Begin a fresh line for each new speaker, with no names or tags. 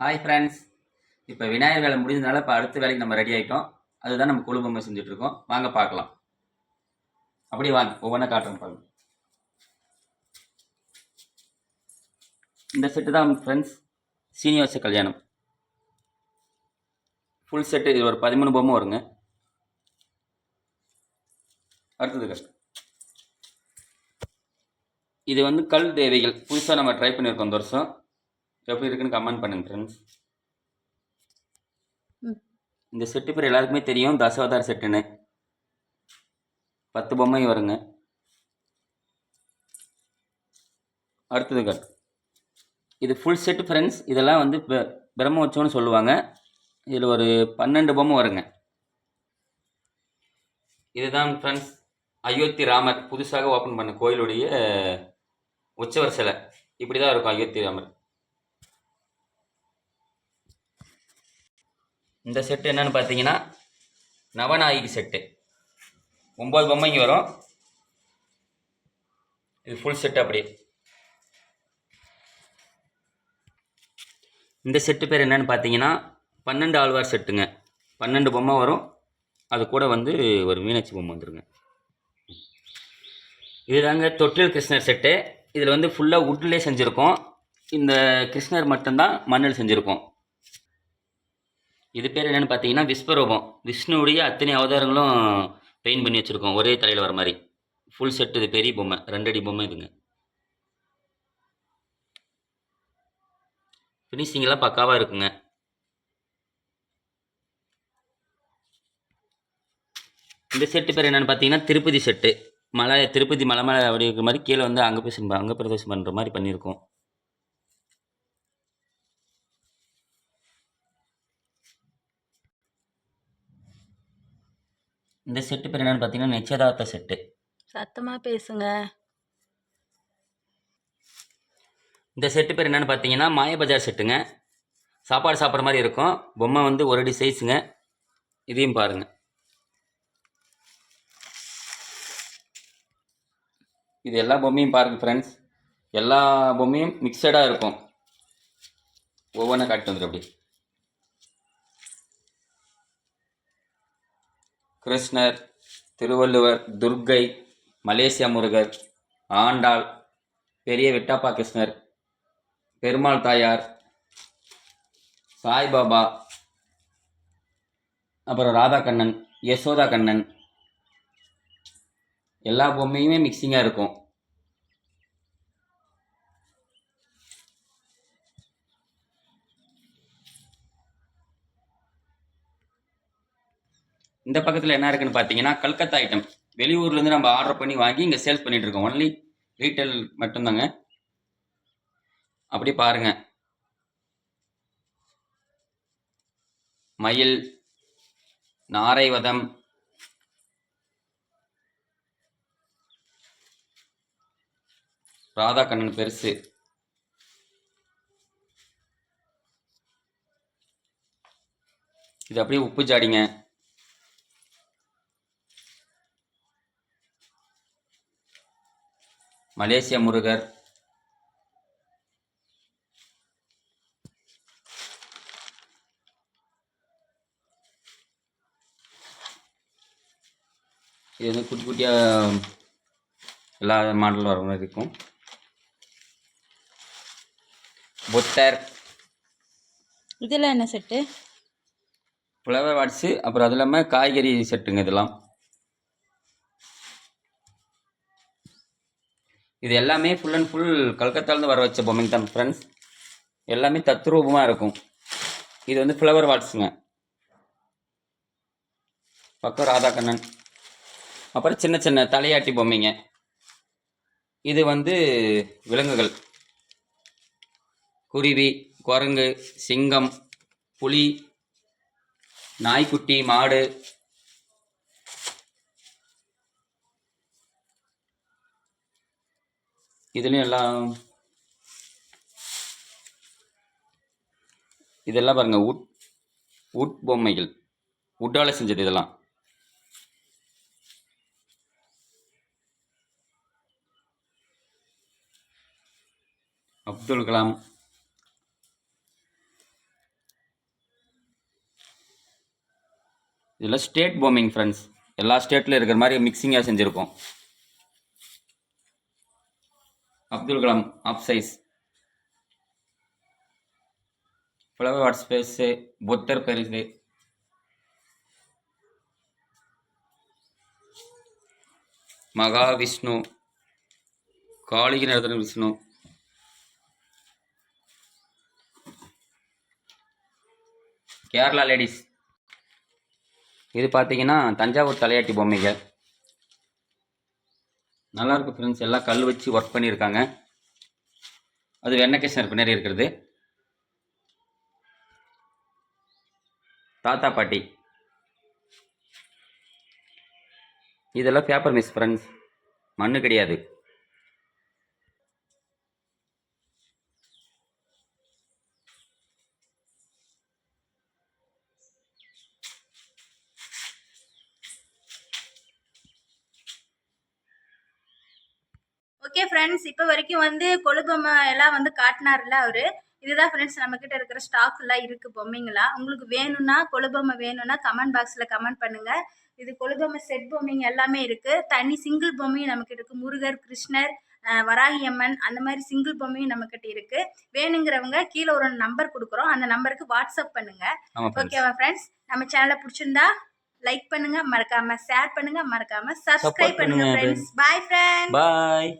Hi friends இப்போ விநாயகர் வேலை முடிஞ்சதுனால இப்போ அடுத்த வேலைக்கு நம்ம ரெடி ஆகிட்டோம் அதுதான் நம்ம குழுமமே செஞ்சுட்டு இருக்கோம் வாங்க பார்க்கலாம். அப்படியே வாங்க. ஒவ்வொன்றா காட்டுறோம் பாருங்க. இந்த செட்டு தான் ஃப்ரெண்ட்ஸ் சீனிவாச கல்யாணம். ஃபுல் செட்டு இது ஒரு பதிமூணு பொம்மை வருங்க. அடுத்தது இது வந்து கல் தேவைகள். புதுசாக நம்ம ட்ரை பண்ணியிருக்கோம் இந்த வருஷம். எப்படி இருக்குன்னு கமெண்ட் பண்ணுங்க ஃப்ரெண்ட்ஸ். இந்த செட்டு பேர் எல்லாருக்குமே தெரியும் தசாவதார் செட்டுன்னு. பத்து பொம்மை வருங்க. அடுத்தது கட் இது ஃபுல் செட்டு ஃப்ரெண்ட்ஸ் இதெல்லாம் வந்து பெ- பிரம்மோற்சவம்னு சொல்லுவாங்க. இதில் ஒரு பன்னெண்டு பொம்மை வருங்க. இதுதான் ஃப்ரெண்ட்ஸ் அயோத்தி ராமர். புதுசாக ஓப்பன் பண்ண கோயிலுடைய உற்சவர் சிலை இப்படி தான் இருக்கும் அயோத்தி ராமர். இந்த செட்டு என்னன்னு பார்த்தீங்கன்னா நவநாயகி செட்டு ஒம்பது பொம்மைங்க வரும். இது ஃபுல் செட்டு அப்படியே. இந்த செட்டு பேர் என்னன்னு பார்த்தீங்கன்னா பன்னெண்டு ஆழ்வார் செட்டுங்க பன்னெண்டு பொம்மை வரும். அது கூட வந்து ஒரு மீனாட்சி பொம்மை வந்துருங்க. இதுதாங்க தொட்டில் கிருஷ்ணர் செட்டு இதில் வந்து ஃபுல்லாக வுட்லேயே செஞ்சுருக்கோம். இந்த கிருஷ்ணர் மட்டும்தான் மண்ணில் செஞ்சுருக்கோம். இது பேர் என்னென்னு பார்த்தீங்கன்னா விஸ்வரூபம். விஷ்ணுவுடைய அத்தனை அவதாரங்களும் பெயிண்ட் பண்ணி வச்சுருக்கோம். ஒரே தலையில் வர மாதிரி. ஃபுல் செட் இது பெரிய பொம்மை. ரெண்டடி பொம்மை இதுங்க. ஃபினிஷிங்கெல்லாம் பக்காவாக இருக்குங்க. இந்த செட்டு பேர் என்னென்னு பார்த்தீங்கன்னா திருப்பதி செட்டு மலை திருப்பதி மலை மேலே அப்படி இருக்கிற மாதிரி கீழே வந்து அங்கே பிரதேசம் அங்கே பிரதேசம் பண்ணுற மாதிரி பண்ணியிருக்கோம். இந்த செட்டு பேர் என்னென்னு பார்த்தீங்கன்னா நிச்சயதார்த்த செட்டு.
சத்தமா பேசுங்க.
இந்த செட்டு பேர் என்னென்னு பார்த்தீங்கன்னா மாயபஜார் செட்டுங்க. சாப்பாடு சாப்பிட்ற மாதிரி இருக்கும். பொம்மை வந்து ஒரு அடி சைஸுங்க இதையும் பாருங்கள் இது எல்லா பொம்மையும் பாருங்கள் ஃப்ரெண்ட்ஸ் எல்லா பொம்மையும் மிக்சடாக இருக்கும். ஒவ்வொன்றா காட்டு வந்துடும் அப்படி கிருஷ்ணர் திருவள்ளுவர் துர்க்கை மலேசியா முருகர் ஆண்டாள் பெரிய விட்டாப்பா கிருஷ்ணர் பெருமாள் தாயார் சாய்பாபா அப்புறம் ராதா கண்ணன் யசோதா கண்ணன். எல்லா பொம்மையுமே மிக்சிங்காக இருக்கும். இந்த பக்கத்தில் என்ன இருக்குன்னு பார்த்தீங்கன்னா கல்கத்தா ஐட்டம் வெளியூர்லேருந்து நம்ம ஆர்டர் பண்ணி வாங்கி இங்கே சேல்ஸ் பண்ணிட்டு இருக்கோம். ஒன்லி ரீட்டைல் மட்டும்தாங்க. அப்படி பாருங்க. மயில் நாரைவதம் ராதாகண்ணன் பெருசு. இது அப்படியே உப்பு ஜாடிங்க. மலேசிய முருகர். இது வந்து குட்டி குட்டியாக எல்லா மாடலும் வர மாதிரி இருக்கும். புத்தர்
இதெல்லாம் என்ன செட்டு?
ஃப்ளவர் வாட்ஸு அப்புறம் அது இல்லாமல் காய்கறி செட்டுங்க இதெல்லாம். இது எல்லாமே ஃபுல் அண்ட் ஃபுல் கல்கத்தாலேருந்து வர வச்ச பொம்மைங்க தான் ஃப்ரெண்ட்ஸ் எல்லாமே தத்ரூபமாக இருக்கும். இது வந்து ஃப்ளவர் வாட்ஸுங்க பக்கம் ராதாகண்ணன். அப்புறம் சின்ன சின்ன தலையாட்டி பொம்மைங்க. இது வந்து விலங்குகள். குருவி குரங்கு சிங்கம் புலி நாய்க்குட்டி மாடு இதுலேயும் எல்லாம் இதெல்லாம் பாருங்கள் உட் உட் பொம்மைகள். உட்டால் செஞ்சது இதெல்லாம். அப்துல் கலாம். இதெல்லாம் ஸ்டேட் பொம்மிங் ஃப்ரெண்ட்ஸ் எல்லா ஸ்டேட்டில் இருக்கிற மாதிரி மிக்சிங்காக செஞ்சுருக்கோம். Abdul Kalam of size flower what space Buddhar பெருசு மகாவிஷ்ணு காளிகை நடத்துன விஷ்ணு. கேரளா லேடிஸ் இது பார்த்தீங்கன்னா தஞ்சாவூர் தலையாட்டி பொம்மைகள். நல்லா ஃப்ரெண்ட்ஸ் எல்லாம் கல் வச்சு ஒர்க் பண்ணியிருக்காங்க அது வெண்ணக்கேசன் பின்னாடி இருக்கிறது. தாத்தா பாட்டி. இதெல்லாம் பேப்பர் மிஸ் ஃப்ரெண்ட்ஸ் மண்ணு கிடையாது.
ஓகே ஃப்ரெண்ட்ஸ் இப்போ வரைக்கும் வந்து கொழுபொம்மை எல்லாம் வந்து காட்டினார்ல அவரு. இதுதான் ஃப்ரெண்ட்ஸ் நம்ம கிட்ட இருக்கிற ஸ்டாக் எல்லாம் இருக்கு பொம்மைங்களா? உங்களுக்கு வேணும்னா கொழுபொம்மை வேணும்னா கமெண்ட் பாக்ஸ்ல கமெண்ட் பண்ணுங்க. இது கொழுபொம்மை செட் பொம்மைங்க எல்லாமே இருக்கு. தனி சிங்கிள் பொம்மையும் நம்ம கிட்ட இருக்கு. முருகர் கிருஷ்ணர் வராகி அம்மன் அந்த மாதிரி சிங்கிள் பொம்மையும் நம்ம கிட்ட இருக்கு. வேணுங்கிறவங்க கீழே ஒரு நம்பர் கொடுக்குறோம். அந்த நம்பருக்கு வாட்ஸ்அப் பண்ணுங்க. ஓகேவா ஃப்ரெண்ட்ஸ் நம்ம சேனலை பிடிச்சிருந்தா லைக் பண்ணுங்க. மறக்காம ஷேர் பண்ணுங்க. மறக்காம சப்ஸ்கிரைப்
பண்ணுங்க
ஃப்ரெண்ட்ஸ் பாய் ஃப்ரெண்ட்ஸ்
பாய்